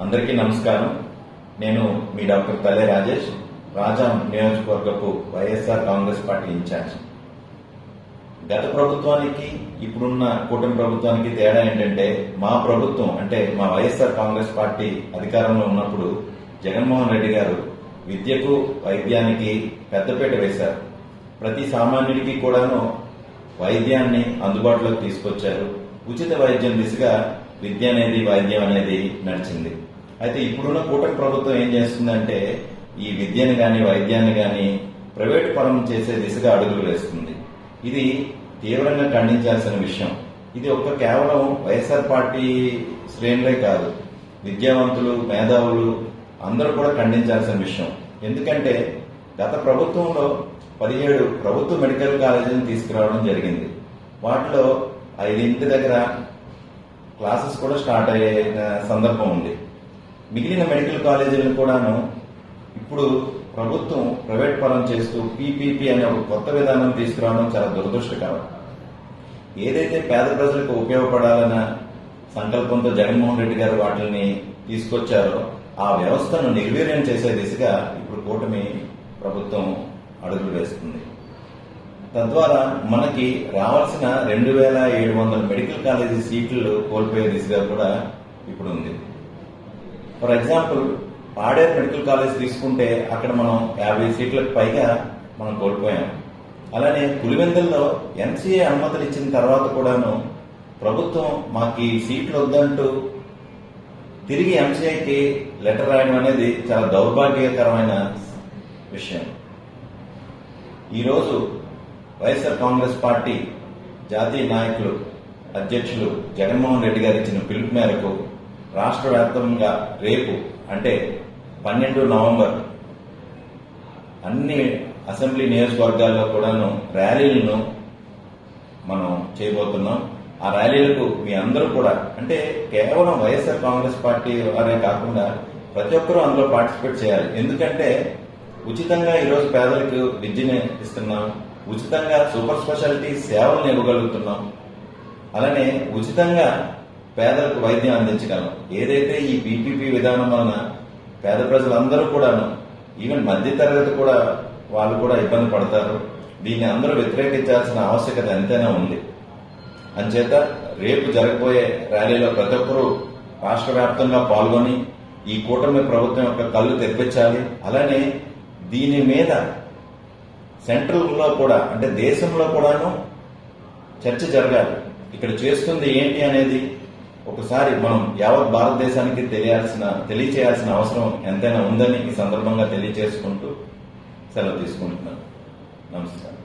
అందరికీ నమస్కారం. నేను మీ డాక్టర్ తలే రాజేష్ రాజాం నియోజకవర్గపు వైఎస్ఆర్ కాంగ్రెస్ పార్టీ ఇన్ఛార్జ్. గత ప్రభుత్వానికి ఇప్పుడున్న కూటమి ప్రభుత్వానికి తేడా ఏంటంటే మా ప్రభుత్వం అంటే మా వైఎస్ఆర్ కాంగ్రెస్ పార్టీ అధికారంలో ఉన్నప్పుడు జగన్మోహన్ రెడ్డి గారు విద్యకు వైద్యానికి పెద్దపీట వేశారు. ప్రతి సామాన్యుడికి కూడాను వైద్యాన్ని అందుబాటులోకి తీసుకొచ్చారు. ఉచిత వైద్యం దిశగా విద్య అనేది వైద్యం అనేది నడిచింది. అయితే ఇప్పుడున్న కూటమి ప్రభుత్వం ఏం చేస్తుందంటే ఈ విద్యను గాని వైద్యాన్ని గాని ప్రైవేట్ పరం చేసే దిశగా అడుగులు వేస్తుంది. ఇది తీవ్రంగా ఖండించాల్సిన విషయం. ఇది ఒక్క కేవలం వైఎస్ఆర్ పార్టీ శ్రేణులే కాదు. విద్యావంతులు మేధావులు అందరూ కూడా ఖండించాల్సిన విషయం. ఎందుకంటే గత ప్రభుత్వంలో పదిహేడు ప్రభుత్వ మెడికల్ కాలేజీలను తీసుకురావడం జరిగింది. వాటిలో ఐదింటి దగ్గర క్లాసెస్ కూడా స్టార్ట్ అయ్యే సందర్భం ఉంది. మిగిలిన మెడికల్ కాలేజీలను కూడాను ఇప్పుడు ప్రభుత్వం ప్రైవేట్ పరం చేస్తూ పీపీపీ అనే ఒక కొత్త విధానం తీసుకురావడం చాలా దురదృష్టకరం. ఏదైతే పేద ప్రజలకు ఉపయోగపడాలన్న సంకల్పంతో జగన్మోహన్ రెడ్డి గారు వాటిని తీసుకొచ్చారో ఆ వ్యవస్థను నిర్వీర్యం చేసే దిశగా ఇప్పుడు కూటమి ప్రభుత్వం అడుగులు వేస్తుంది. తద్వారా మనకి రావాల్సిన రెండు వేల ఏడు వందల మెడికల్ కాలేజీ సీట్లు కోల్పోయే దిశగా కూడా ఇప్పుడు ఉంది. For example Paderu medical college తీసుకుంటే అక్కడ మనం యాభై సీట్లకు పైగా మనం కోల్పోయాం. అలానే పులివెందుల్లో ఎన్సీఏ అనుమతులు ఇచ్చిన తర్వాత కూడాను ప్రభుత్వం మాకు ఈ సీట్లు వద్దంటూ తిరిగి ఎంసీఐకి లెటర్ రాయడం అనేది చాలా దౌర్భాగ్యకరమైన విషయం. ఈరోజు వైఎస్ఆర్ కాంగ్రెస్ పార్టీ జాతీయ నాయకులు అధ్యక్షులు జగన్మోహన్ రెడ్డి గారు ఇచ్చిన పిలుపు మేరకు రాష్ట్ర వ్యాప్తంగా రేపు అంటే పన్నెండు నవంబర్ అన్ని అసెంబ్లీ నియోజకవర్గాల్లో కూడాను ర్యాలీలను మనం చేయబోతున్నాం. ఆ ర్యాలీలకు మీ అందరూ కూడా అంటే కేవలం వైఎస్ఆర్ కాంగ్రెస్ పార్టీ వారే కాకుండా ప్రతి ఒక్కరూ అందులో పార్టిసిపేట్ చేయాలి. ఎందుకంటే ఉచితంగా ఈరోజు పేదలకు విద్యను ఇస్తున్నాం. ఉచితంగా సూపర్ స్పెషాలిటీ సేవలను ఇవ్వగలుగుతున్నాం. అలానే ఉచితంగా పేదలకు వైద్యం అందించగలం. ఏదైతే ఈ బీపీపీ విధానం వలన పేద ప్రజలందరూ కూడాను ఈవెన్ మధ్య తరగతి కూడా వాళ్ళు కూడా ఇబ్బంది పడతారు. దీన్ని అందరూ వ్యతిరేకించాల్సిన ఆవశ్యకత ఎంతైనా ఉంది. అంచేత రేపు జరగబోయే ర్యాలీలో ప్రతి ఒక్కరూ రాష్ట్ర వ్యాప్తంగా పాల్గొని ఈ కూటమి ప్రభుత్వం యొక్క కళ్ళు తెప్పించాలి అలానే దీని మీద సెంట్రల్లో కూడా అంటే దేశంలో కూడాను చర్చ జరగాలి. ఇక్కడ చేస్తుంది ఏంటి అనేది ఒకసారి మనం యావత్ భారతదేశానికి తెలియాల్సిన తెలియచేయాల్సిన అవసరం ఎంతైనా ఉందని ఈ సందర్భంగా తెలియచేసుకుంటూ సెలవు తీసుకుంటున్నాను. నమస్కారం.